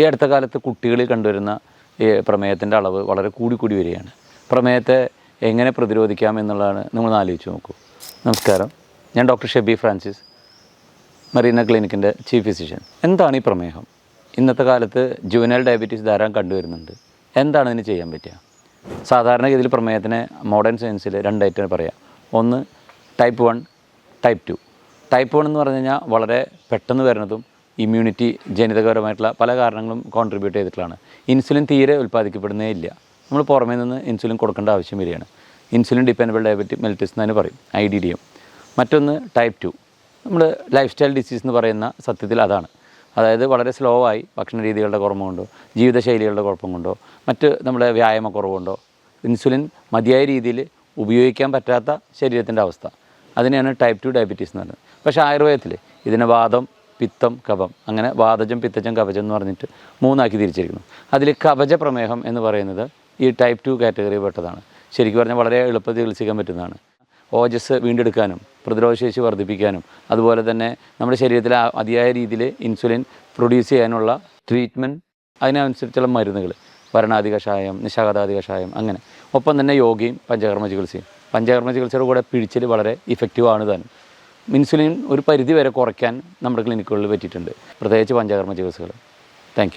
ഈ അടുത്ത കാലത്ത് കുട്ടികളിൽ കണ്ടുവരുന്ന ഈ പ്രമേയത്തിന്റെ അളവ് വളരെ കൂടി കൂടി വരികയാണ്. പ്രമേയത്തെ എങ്ങനെ പ്രതിരോധിക്കാം എന്നുള്ളതാണ് നിങ്ങൾ ആലോചിച്ച് നോക്കൂ. നമസ്കാരം. ഞാൻ ഡോക്ടർ ഷെബി ഫ്രാൻസിസ് മറീന ക്ലിനിക്കിന്റെ ചീഫ് ഫിസിഷ്യൻ. എന്താണ് ഈ പ്രമേഹം? ഇന്നത്തെ കാലത്ത് ജുവനൽ ഡയബറ്റീസ് ധാരാളം കണ്ടുവരുന്നുണ്ട്. എന്താണ് ഇതിന് ചെയ്യാൻ പറ്റുക? സാധാരണഗതിയിൽ പ്രമേഹത്തിന് മോഡേൺ സയൻസിൽ രണ്ടായിട്ട് പറയാം. ഒന്ന് type one type two. Type one എന്ന് പറഞ്ഞു കഴിഞ്ഞാൽ വളരെ പെട്ടെന്ന് വരുന്നതും ഇമ്മ്യൂണിറ്റി ജനിതകപരമായിട്ടുള്ള പല കാരണങ്ങളും കോൺട്രിബ്യൂട്ട് ചെയ്തിട്ടുള്ളതാണ്. ഇൻസുലിൻ തീരെ ഉൽപ്പാദിക്കപ്പെടുന്നേ ഇല്ല. നമ്മൾ പുറമേ നിന്ന് ഇൻസുലിൻ കൊടുക്കേണ്ട ആവശ്യം വരികയാണ്. ഇൻസുലിൻ ഡിപ്പെൻഡബിൾ ഡയബറ്റിക് മെൽറ്റിസ് എന്ന് പറയും ഐ ഡി ഡി എം മറ്റൊന്ന് ടൈപ്പ് ടു നമ്മൾ ലൈഫ് സ്റ്റൈൽ ഡിസീസ് എന്ന് പറയുന്ന സത്യത്തിൽ അതാണ്. അതായത് വളരെ സ്ലോ ആയി ഭക്ഷണ രീതികളുടെ കുറവ് കൊണ്ടോ ജീവിതശൈലികളുടെ കുഴപ്പം കൊണ്ടോ മറ്റ് നമ്മുടെ വ്യായാമക്കുറവ് കൊണ്ടോ ഇൻസുലിൻ മതിയായ രീതിയിൽ ഉപയോഗിക്കാൻ പറ്റാത്ത ശരീരത്തിന്റെ അവസ്ഥ. അതിനെയാണ് ടൈപ്പ് ടു ഡയബറ്റീസ് എന്ന് പറയുന്നത്. പക്ഷേ ആയുർവേദത്തിൽ ഇതിനെ വാദം പിത്തം കഫം അങ്ങനെ വാതജം പിത്തജം കവചം എന്ന് പറഞ്ഞിട്ട് മൂന്നാക്കി തിരിച്ചിരിക്കുന്നു. അതിൽ കവച പ്രമേഹം എന്ന് പറയുന്നത് ഈ ടൈപ്പ് ടു കാറ്റഗറി പെട്ടതാണ്. ശരിക്കും പറഞ്ഞാൽ വളരെ എളുപ്പത്തിൽ ചികിത്സിക്കാൻ പറ്റുന്നതാണ്. ഓജസ് വീണ്ടെടുക്കാനും പ്രതിരോധശേഷി വർദ്ധിപ്പിക്കാനും അതുപോലെ തന്നെ നമ്മുടെ ശരീരത്തിൽ അതിയായ രീതിയിൽ ഇൻസുലിൻ പ്രൊഡ്യൂസ് ചെയ്യാനുള്ള ട്രീറ്റ്മെന്റ് അതിനനുസരിച്ചുള്ള മരുന്നുകൾ വരണാധി കഷായം നിശാഗതാധി കഷായം അങ്ങനെ. ഒപ്പം തന്നെ യോഗയും പഞ്ചകർമ്മ ചികിത്സയും. പഞ്ചകർമ്മ ചികിത്സയുടെ കൂടെ പിഴിച്ചിൽ വളരെ ഇഫക്റ്റീവ് ആണ് താനും. ഇൻസുലിൻ ഒരു പരിധി വരെ കുറയ്ക്കാൻ നമ്മുടെ ക്ലിനിക്കുകളിൽ പറ്റിയിട്ടുണ്ട്. പ്രത്യേകിച്ച് പഞ്ചകർമ്മ ചികിത്സകൾ. താങ്ക്